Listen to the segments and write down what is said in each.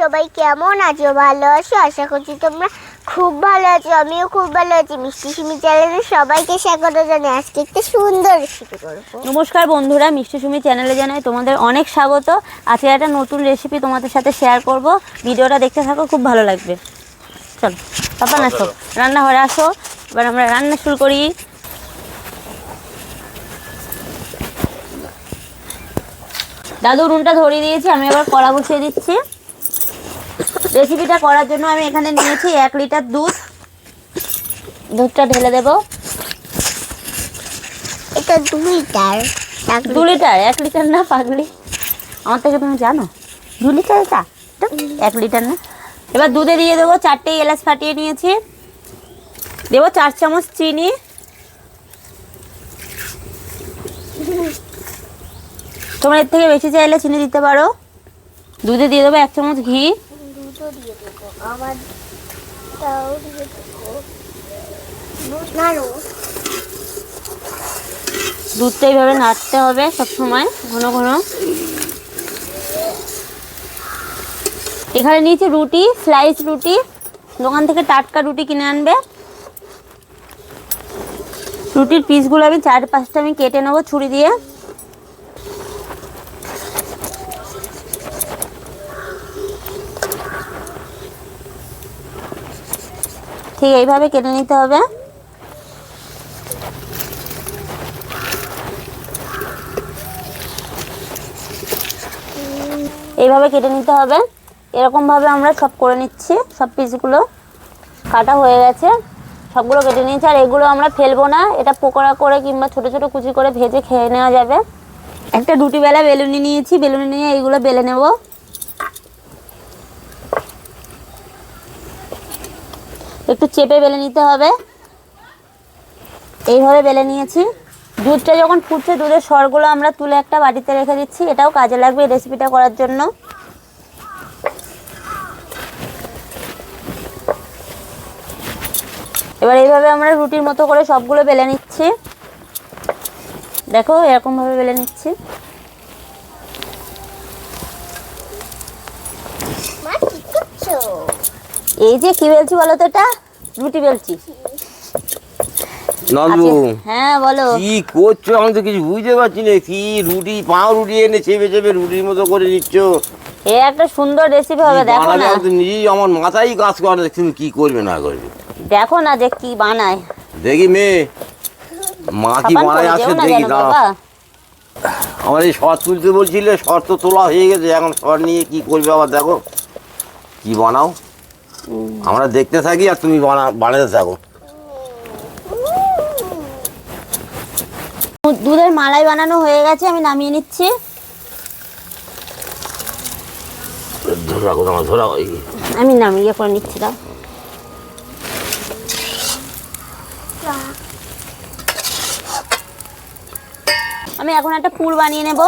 সবাই কেমন আছো? ভালো আছো? আশা করছি তোমরা খুব ভালো আছো আমিও খুব ভালো আছি। মিষ্টি সুমি চ্যানেলে সবাইকে স্বাগত জানাই। আজকে একটা সুন্দর রেসিপি করব। নমস্কার বন্ধুরা মিষ্টি সুমি চ্যানেলে জানাই তোমাদের অনেক স্বাগত। আজকে একটা নতুন রেসিপি তোমাদের সাথে শেয়ার করব। ভিডিওটা দেখতে থাকো খুব ভালো লাগবে। চলো পাপা আসো রান্নাঘরে আসো। এবার আমরা রান্না শুরু করি। দাদু উনুনটা ধরিয়ে দিয়েছি আমি এবার কড়া বসিয়ে দিচ্ছি। রেসিপিটা করার জন্য আমি এখানে নিয়েছি এক লিটার দুধ। দুধটা ঢেলে দেবো। এটা দুইটার দু লিটার। এক লিটার না পাগলি। আমার থেকে তুমি জানো দু লিটার এটা? এক লিটার না। এবার দুধে দিয়ে দেবো চারটে এলাচ ফাটিয়ে নিয়েছি। দেবো চার চামচ চিনি। তোমরা এর থেকে বেশি চাইলে চিনি দিতে পারো। দুধে দিয়ে দেবো এক চামচ ঘি। দুটো দিয়ে দেবো। আবার তাও দিয়ে দেবো। দুধটা এইভাবে নাড়তে হবে সবসময় ঘন ঘন। এখানে নিয়েছি রুটি স্লাইস রুটি। দোকান থেকে টাটকা রুটি কিনে আনবে। রুটির পিসগুলো আমি চার পাঁচটা আমি কেটে নেব ছুরি দিয়ে। ঠিক এইভাবে কেটে নিতে হবে। এইভাবে কেটে নিতে হবে। এরকমভাবে আমরা সব করে নিচ্ছি, সব পিসগুলো। কাটা হয়ে গেছে। সবগুলো কেটে নিয়েছি। আর এগুলো আমরা ফেলব না। এটা পকোড়া করে কিংবা ছোট ছোট কুচি করে ভেজে খেয়ে নেওয়া যাবে। একটা রুটি বেলা বেলুনি নিয়েছি। বেলুনি নিয়ে এইগুলো বেলে নেব। একটু চেপে বেলে নিতে হবে। এইভাবে বেলে নিয়েছি। দুধটা যখন ফুটছে দুধের সরগুলো আমরা তুলে একটা বাটিতে রেখে দিচ্ছি। এটাও কাজে লাগবে এই রেসিপিটা করার জন্য। এবার এইভাবে আমরা রুটির মতো করে সবগুলো বেলে নিচ্ছি। দেখো এরকমভাবে বেলে নিচ্ছি। এই যে কি বেলছি বলো তো এটা? রুটি বেলছি। আচ্ছা, হ্যাঁ বলো। কি করছ? আমি তো কিছু বুঝতে পারছি না। কি রুটি পাও রুটি এনে চেপে চেপে রুটির মতো করে নিচ্ছ? এ একটা সুন্দর রেসিপি হবে কি দেখো বানাবে না নিজেই আমার মাথায় কাজ করে না, তুমি কি করবে না করবে? দেখো না যে কি বানায়। দেখি মেয়ে মা কি বানায় দেখি দাঁড়া আমার এই শর্ট তুলতে বলছিলে শর্ট তো তোলা হয়ে গেছে এখন শর্ট নিয়ে কি করবে আবার দেখো। কি বানাও? আমরা দেখতে থাকি আর তুমি বানাতে থাকো। দুধের মালাই বানানো হয়ে গেছে আমি নামিয়ে নিচ্ছি। আমি নামিয়ে করে নিচ্ছি দাও। আমি এখন একটা পুর বানিয়ে নেব।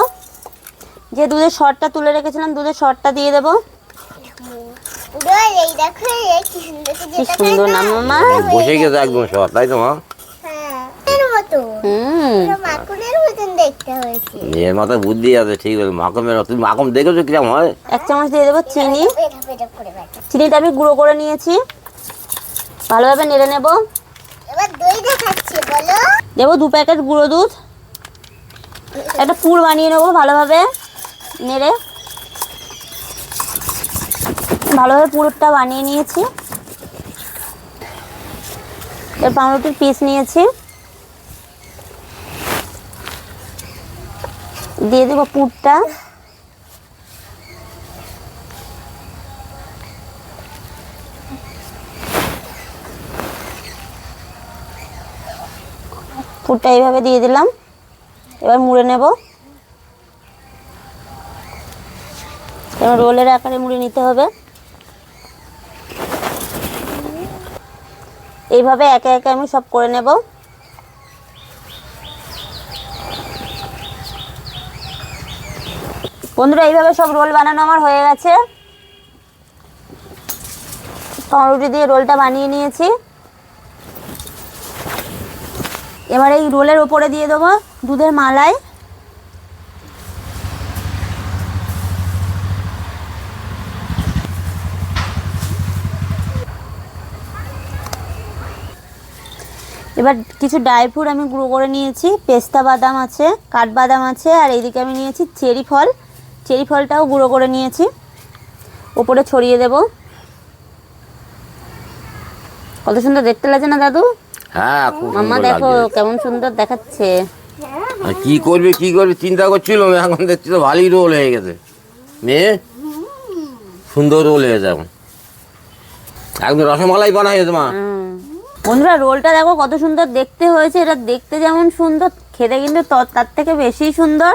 যে দুধের শর্টটা তুলে রেখেছিলাম দুধের শর্টটা দিয়ে দেবো পুরো এই দেখো এই কি সুন্দর কি সুন্দর না মামা। বসে গেছে। একদম শর্ট তাই তো মা? হ্যাঁ এর মাথায় বুদ্ধি আছে ঠিক আছে মাকমের তুমি মাকম দেখেছ কিরম হয়? এক চামচ দিয়ে দেবো চিনি। পেটা পেটা করে বেটা। চিনিটা আমি গুঁড়ো করে নিয়েছি। ভালোভাবে নেড়ে নেব। এবার দই দেখাচ্ছি বলো। দেবো দু প্যাকেট গুঁড়ো দুধ। একটা পুর বানিয়ে নেব ভালোভাবে নেড়ে। ভালোভাবে পুরটা বানিয়ে নিয়েছি। এর পাউরুটির পিস নিয়েছি। দিয়ে দেবো পুরটা। পুরটা এইভাবে দিয়ে দিলাম। এবার মুড়ে নেব। রোলের আকারে মুড়ে নিতে হবে। এইভাবে একে একে আমি সব করে নেব। বন্ধুরা, এইভাবে সব রোল বানানো আমার হয়ে গেছে। পাউরুটি দিয়ে রোলটা বানিয়ে নিয়েছি। এবার এই রোলের ওপরে দিয়ে দেবো দুধের মালাই এবার কিছু ড্রাই ফ্রুট আমি গুঁড়ো করে নিয়েছি পেস্তা বাদাম আছে কাঠবাদাম আছে আর এইদিকে আমি নিয়েছি চেরি ফল। চেরি ফলটাও গুঁড়ো করে নিয়েছি। ওপরে ছড়িয়ে দেব। কত সুন্দর দেখতে লাগছে না দাদু? হ্যাঁ মাম্মা দেখো কেমন সুন্দর দেখাচ্ছে। আর কি করবে কি করবে চিন্তা করছিল এখন দেখছি তো ভালোই রোল হয়ে গেছে। মেয়ে? সুন্দর রোল হয়ে যাবে একদম রসমালাই বানা হয়েছে মা। বন্ধুরা রোলটা দেখো কত সুন্দর দেখতে হয়েছে। এটা দেখতে যেমন সুন্দর খেতে কিন্তু তার থেকে বেশি সুন্দর।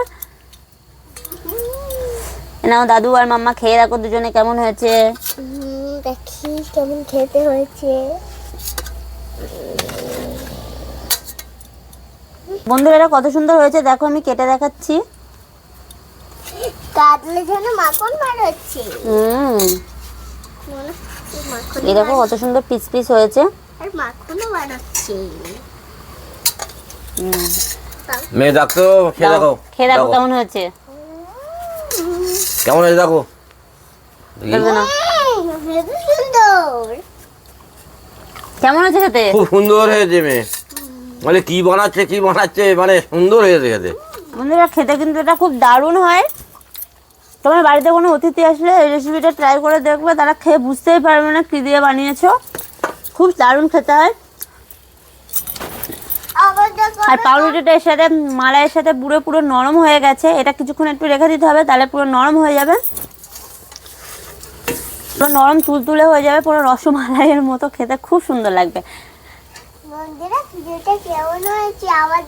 নাও দাদু আর মাম্মা খেয়ে দেখো দুজনে কেমন হয়েছে। দেখি কেমন খেতে হয়েছে। বন্ধুরা এটা কত সুন্দর হয়েছে দেখো আমি কেটে দেখাচ্ছি। কাটলে যেন মাখন বার হচ্ছে হুম এই দেখো কত সুন্দর পিস পিস হয়েছে। আর মাখনও মেয়ে দেখতো খেয়ে দেখো খেয়ে দেখো দেখো। কেমন হয়েছে? কেমন হয়েছে দেখো? দেখি। কেমন হয়েছে খেতে? খুব সুন্দর হয়েছে মেয়ে। মানে কি বানাচ্ছে কি বানাচ্ছে? মানে সুন্দর হয়েছে খেতে। বন্ধুরা খেতে কিন্তু এটা খুব দারুণ হয়। তোমার বাড়িতে কোনো অতিথি আসলে এই রেসিপিটা ট্রাই করে দেখবে তারা খেয়ে বুঝতেই পারবে না কী দিয়ে বানিয়েছো। খুব দারুণ খেতে হয়। আর পাউরুটিটা এর সাথে, মালাইয়ের সাথে পুরো পুরো নরম হয়ে গেছে। এটা কিছুক্ষণ একটু রেখে দিতে হবে, তাহলে পুরো নরম হয়ে যাবে। পুরো নরম তুলতুলে হয়ে যাবে, পুরো রসমালাইয়ের মতো খেতে খুব সুন্দর লাগবে। বন্ধুরা ভিডিওটা কেমন হয়েছে? আবার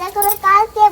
কালকে।